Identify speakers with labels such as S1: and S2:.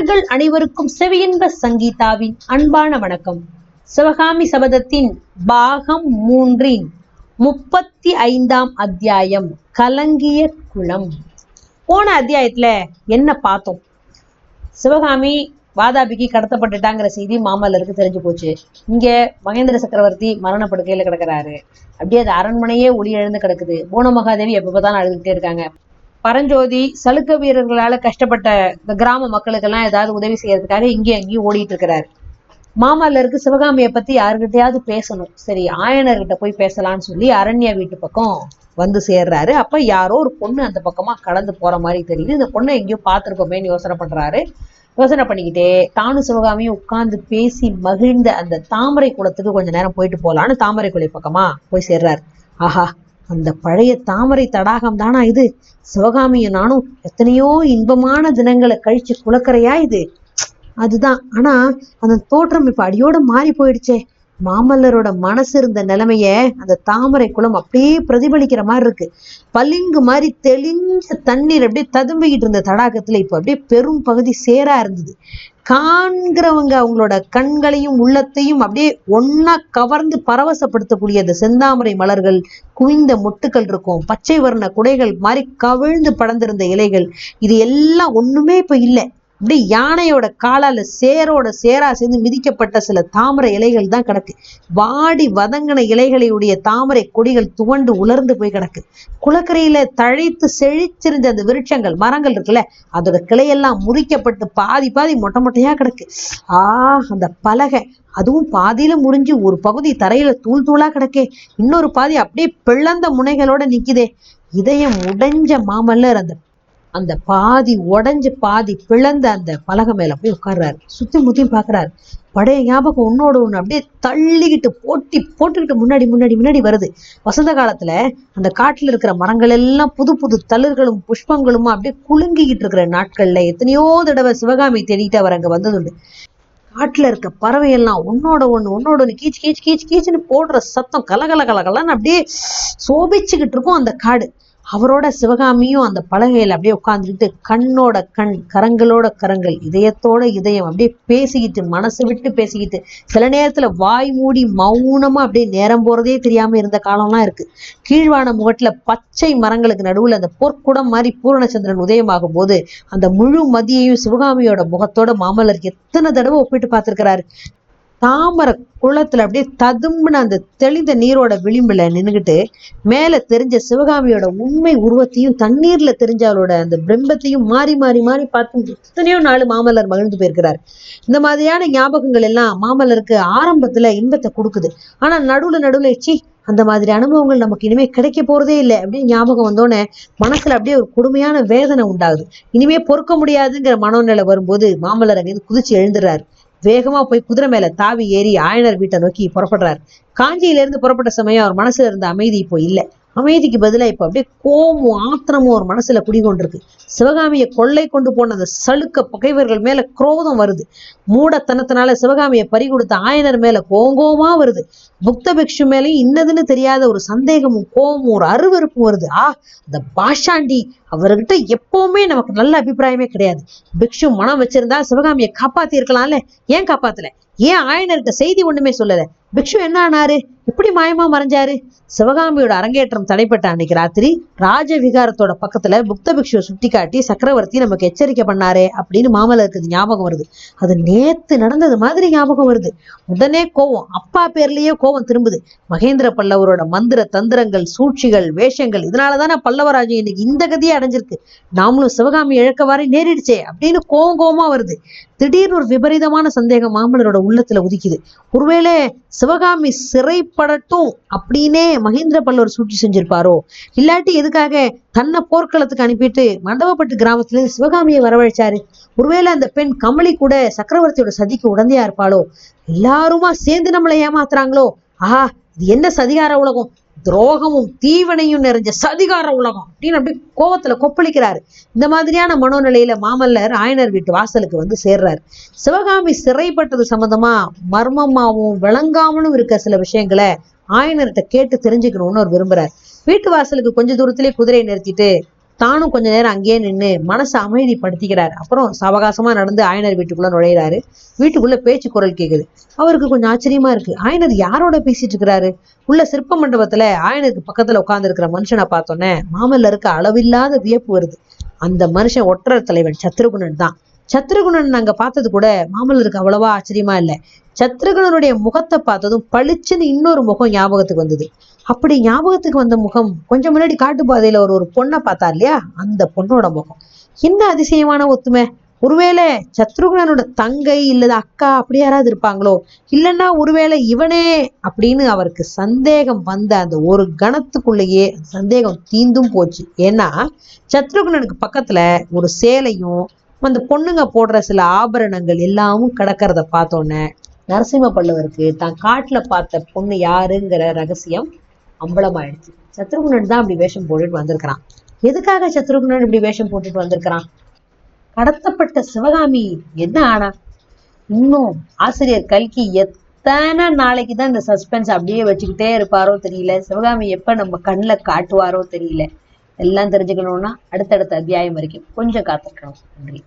S1: நேயர்கள் அனைவருக்கும் செவியின்ப சங்கீதாவின் அன்பான வணக்கம். சிவகாமி சபதத்தின் பாகம் மூன்றின் முப்பத்தி ஐந்தாம் அத்தியாயம் கலங்கிய குளம். போன அத்தியாயத்துல என்ன பார்த்தோம்? சிவகாமி வாதாபிக்கு கடத்தப்பட்டுட்டாங்கிற செய்தி மாமல்லருக்கு தெரிஞ்சு போச்சு. இங்க மகேந்திர சக்கரவர்த்தி மரணப்படுக்கையில கிடக்குறாரு. அப்படியே அது அரண்மனையே ஒளி எழுந்து கிடக்குது. பூனமகாதேவி மகாதேவி பார்த்தாலும் அழுதுகிட்டே இருக்காங்க. பரஞ்சோதி சலுக்க வீரர்களால கஷ்டப்பட்ட இந்த கிராம மக்களுக்கெல்லாம் ஏதாவது உதவி செய்யறதுக்காக இங்கேயும் அங்கேயும் ஓடிட்டு இருக்கிறாரு. மாமல்லருக்கு சிவகாமியை பத்தி யாருக்கிட்டையாவது பேசணும். சரி ஆயனர்கிட்ட போய் பேசலாம்னு சொல்லி அரண்யா வீட்டு பக்கம் வந்து சேர்றாரு. அப்ப யாரோ ஒரு பொண்ணு அந்த பக்கமா கலந்து போற மாதிரி தெரியுது. இந்த பொண்ணை எங்கேயோ பார்த்திருப்போமேன்னு யோசனை பண்றாரு. யோசனை பண்ணிக்கிட்டே தானும் சிவகாமியும் உட்கார்ந்து பேசி மகிழ்ந்த அந்த தாமரை குளத்துக்கு கொஞ்ச நேரம் போயிட்டு போலான்னு தாமரை குளை பக்கமா போய் சேர்றாரு. ஆஹா அந்த பழைய தாமரை தடாகம் தானா இது? சிவகாமியும் நானும் எத்தனையோ இன்பமான தினங்களை கழிச்சு குளக்கரையா இது? அதுதான். ஆனா அந்த தோற்றம் இப்ப அடியோட மாறி போயிடுச்சே. மாமல்லரோட மனசு இருந்த நிலைமைய அந்த தாமரை குளம் அப்படியே பிரதிபலிக்கிற மாதிரி இருக்கு. பளிங்கு மாதிரி தெளிஞ்ச தண்ணீர் அப்படியே ததும்பிக்கிட்டு இருந்த தடாகத்துல இப்ப அப்படியே பெரும் பகுதி சேரா இருந்தது. காண்கிறவங்க அவங்களோட கண்களையும் உள்ளத்தையும் அப்படியே ஒன்னா கவர்ந்து பரவசப்படுத்தக்கூடிய அந்த செந்தாமரை மலர்கள் குவிந்த மொட்டுக்கள் இருக்கும் பச்சை வர்ண குடைகள் மாதிரி கவிழ்ந்து படர்ந்திருந்த இலைகள் இது எல்லாம் ஒண்ணுமே இப்ப இல்லை. அப்படி யானையோட காலால சேரோட சேரா சேர்ந்து மிதிக்கப்பட்ட சில தாமரை இலைகள் தான் கிடக்கு. வாடி வதங்கின இலைகளையுடைய தாமரை கொடிகள் துவண்டு உலர்ந்து போய் கிடக்கு. குளக்கரையில தழைத்து செழிச்சிருந்த அந்த விருட்சங்கள் மரங்கள் இருக்குல்ல அதோட கிளையெல்லாம் முறிக்கப்பட்டு பாதி பாதி மொட்டை மொட்டையா கிடக்கு. ஆ அந்த பலகை அதுவும் பாதியில முறிஞ்சு ஒரு பகுதி தரையில தூள் தூளா கிடக்கே. இன்னொரு பாதி அப்படியே பிளந்த முனைகளோட நிக்குதே. இதயம் உடைஞ்ச மாமல்லர் அந்த அந்த பாதி உடைஞ்சு பாதி பிளந்த அந்த பலகை மேல போய் உட்கார்றாரு. சுத்தி முத்தியும் பாக்குறாரு படைய ஞாபகம் உன்னோட ஒண்ணு அப்படியே தள்ளிக்கிட்டு போட்டி போட்டுக்கிட்டு முன்னாடி முன்னாடி முன்னாடி வருது. வசந்த காலத்துல அந்த காட்டுல இருக்கிற மரங்கள் எல்லாம் புது புது தளிர்களும் புஷ்பங்களும் அப்படியே குலுங்கிக்கிட்டு இருக்கிற நாட்கள்ல எத்தனையோ தடவை சிவகாமி தேடிட்டு அவர் அங்க வந்ததுண்டு. காட்டுல இருக்க பறவை எல்லாம் உன்னோட ஒண்ணு உன்னோட ஒண்ணு கீச்சு கீச்சு கீச் கீச்சுன்னு போடுற சத்தம் கலகல கலகலன்னு அப்படியே சோபிச்சுக்கிட்டு இருக்கும் அந்த காடு. அவரோட சிவகாமியும் அந்த பலகையில அப்படியே உட்காந்துக்கிட்டு கண்ணோட கண் கரங்களோட கரங்கள் இதயத்தோட இதயம் அப்படியே பேசிக்கிட்டு மனசு விட்டு பேசிக்கிட்டு சில நேரத்துல வாய் மூடி மௌனமா அப்படியே நேரம் போறதே தெரியாம இருந்த காலம்லாம் இருக்கு. கீழ்வான முகட்டுல பச்சை மரங்களுக்கு நடுவுல அந்த பொற்குடம் மாதிரி பூரணச்சந்திரன் உதயமாகும் போது அந்த முழு மதியையும் சிவகாமியோட முகத்தோட மாமல்லர் எத்தனை தடவை ஒப்பிட்டு பார்த்திருக்கிறாரு? தாமரை குளத்துல அப்படியே ததும்புன அந்த தெளிந்த நீரோட விளிம்புல நின்னுகிட்டு மேல தெரிஞ்ச சிவகாமியோட உண்மை உருவத்தையும் தண்ணீர்ல தெரிஞ்ச அவளோட அந்த பிம்பத்தையும் மாறி மாறி மாறி பார்த்து எத்தனையோ நாள் மாமல்லர் மகிழ்ந்து போயிருக்கிறார். இந்த மாதிரியான ஞாபகங்கள் எல்லாம் மாமல்லருக்கு ஆரம்பத்துல இன்பத்தை கொடுக்குது. ஆனா நடுவுல நடுவுல சி அந்த மாதிரி அனுபவங்கள் நமக்கு இனிமே கிடைக்க போறதே இல்லை அப்படின்னு ஞாபகம் வந்தோடனே மனசுல அப்படியே ஒரு கொடுமையான வேதனை உண்டாகுது. இனிமே பொறுக்க முடியாதுங்கிற மனோநிலை வரும்போது மாமல்லர் அங்கிருந்து குதிச்சு எழுந்துறாரு. வேகமா போய் குதிரை மேல தாவி ஏறி ஆயனர் வீட்டை நோக்கி புறப்படுறாரு. காஞ்சியிலிருந்து புறப்பட்ட சமயம் அவர் மனசுல இருந்த அமைதி இப்போ இல்லை. அமைதிக்கு பதிலா இப்ப அப்படியே கோமும் ஆத்திரமும் ஒரு மனசுல குடிகொண்டிருக்கு. சிவகாமியை கொள்ளை கொண்டு போன அந்த சலுக்க பகைவர்கள் மேல குரோதம் வருது. மூடத்தனத்தினால சிவகாமியை பறி கொடுத்த ஆயனர் மேல கோங்கோமா வருது. புக்த பிக்ஷு மேலேயும் இன்னதுன்னு தெரியாத ஒரு சந்தேகமும் கோபமும் ஒரு அருவருப்பும் வருது. ஆ அந்த பாஷாண்டி அவர்கிட்ட எப்பவுமே நமக்கு நல்ல அபிப்பிராயமே கிடையாது. பிக்ஷு மனம் வச்சிருந்தா சிவகாமியை காப்பாத்தி இருக்கலாம்ல ஏன் காப்பாத்தல? ஏன் ஆயனர்கிட்ட செய்தி ஒண்ணுமே சொல்லல? பிக்ஷு என்ன ஆனாரு? எப்படி மாயமா மறைஞ்சாரு? சிவகாமியோட அரங்கேற்றம் தடைப்பட்ட அன்னைக்கு ராத்திரி ராஜ விகாரத்தோட பக்கத்துல புக்த பிக்ஷுவை சுட்டி காட்டி சக்கரவர்த்தி நமக்கு எச்சரிக்கை பண்ணாரே அப்படின்னு மாமல்லருக்கு ஞாபகம் வருது. அது நேத்து நடந்தது மாதிரி ஞாபகம் வருது. உடனே கோவம் அப்பா பேர்லயே கோவம் திரும்புது. மகேந்திர பல்லவரோட மந்திர தந்திரங்கள் சூழ்ச்சிகள் வேஷங்கள் இதனாலதானே பல்லவராஜன் இன்னைக்கு இந்த கதியை அடைஞ்சிருக்கு. நாமளும் சிவகாமி இழக்கவாறே நேரிடுச்சே அப்படின்னு கோவம் கோவமா வருது. திடீர்னு ஒரு விபரீதமான சந்தேகம் மாமல்லரோட உள்ளத்துல உதிக்குது. ஒருவேளை சிவகாமி சிறைப்படட்டும் அப்படின்னே மகேந்திர பல்லவர் சூழ்ச்சி செஞ்சிருப்பாரோ? இல்லாட்டி எதுக்காக தன்னை போர்க்களத்துக்கு அனுப்பிட்டு மண்டபப்பட்டு கிராமத்துல இருந்து சிவகாமியை வரவழைச்சாரு? ஒருவேளை அந்த பெண் கமலி கூட சக்கரவர்த்தியோட சதிக்கு உடந்தையா இருப்பாளோ? எல்லாருமா சேர்ந்து நம்மளை ஏமாத்துறாங்களோ? ஆஹா இது என்ன சதிகார உலகம்? துரோகமும் தீவனையும் நிறைஞ்ச சதிகார உலகம் அப்படின்னு அப்படி கோவத்துல கொப்பளிக்கிறாரு. இந்த மாதிரியான மனோநிலையில மாமல்லர் ஆயனர் வீட்டு வாசலுக்கு வந்து சேர்றாரு. சிவகாமி சிறைப்பட்டது சம்பந்தமா மர்மமாவும் விளங்காமலும் இருக்க சில விஷயங்களை ஆயனர்கிட்ட கேட்டு தெரிஞ்சுக்கணும்னு அவர் விரும்புறாரு. வீட்டு வாசலுக்கு கொஞ்ச தூரத்திலே குதிரையை நிறுத்திட்டு தானும் கொஞ்ச நேரம் அங்கேயே நின்று மனசை அமைதிப்படுத்திக்கிறார். அப்புறம் சவகாசமா நடந்து ஆயனர் வீட்டுக்குள்ள நுழையிறாரு. வீட்டுக்குள்ள பேச்சு குரல் கேக்குது. அவருக்கு கொஞ்சம் ஆச்சரியமா இருக்கு. ஆயனர் யாரோட பேசிட்டு இருக்கிறாரு? உள்ள சிற்ப மண்டபத்துல ஆயனருக்கு பக்கத்துல உட்கார்ந்து இருக்கிற மனுஷனை பார்த்தோன்னே மாமல்ல இருக்க அளவில்லாத வியப்பு வருது. அந்த மனுஷன் ஒற்றர் தலைவன் சத்ருகுணன் தான். சத்ருகுணன் நாங்க பார்த்தது கூட மாமல்லருக்கு அவ்வளவா ஆச்சரியமா இல்லை. சத்ருகுணனுடைய முகத்தை பார்த்ததும் பளிச்சுன்னு இன்னொரு முகம் ஞாபகத்துக்கு வந்தது. அப்படி ஞாபகத்துக்கு வந்த முகம் கொஞ்சம் முன்னாடி காட்டுப்பாதையில ஒரு ஒரு பொண்ணை பார்த்தார் இல்லையா? அந்த பொண்ணோட முகம். என்ன அதிசயமான ஒத்துமை. ஒருவேளை சத்ருகுணனோட தங்கை இல்லது அக்கா அப்படி யாராவது இருப்பாங்களோ? இல்லைன்னா ஒருவேளை இவனே அப்படின்னு அவருக்கு சந்தேகம் வந்த அந்த ஒரு கணத்துக்குள்ளேயே சந்தேகம் தீந்தும் போச்சு. ஏன்னா சத்ருகுணனுக்கு பக்கத்துல ஒரு சேலையும் அந்த பொண்ணுங்க போடுற சில ஆபரணங்கள் எல்லாமும் கிடக்கிறத பார்த்தோன்னே நரசிம்ம பல்லவருக்கு தான் காட்டுல பார்த்த பொண்ணு யாருங்கிற ரகசியம் அம்பலமாயிடுச்சு. சத்ருகுணன் தான் அப்படி வேஷம் போட்டுட்டு வந்திருக்கிறான். எதுக்காக சத்ருகுணன் இப்படி வேஷம் போட்டுட்டு வந்திருக்கிறான்? கடத்தப்பட்ட சிவகாமி என்ன ஆனா? இன்னும் ஆசிரியர் கல்கி எத்தனை நாளைக்கு தான் இந்த சஸ்பென்ஸ் அப்படியே வச்சுக்கிட்டே இருப்பாரோ தெரியல. சிவகாமி எப்ப நம்ம கண்ணில் காட்டுவாரோ தெரியல. எல்லாம் தெரிஞ்சுக்கணும்னா அடுத்தடுத்த அத்தியாயம் வரைக்கும் கொஞ்சம் காத்திருக்கணும். நன்றி.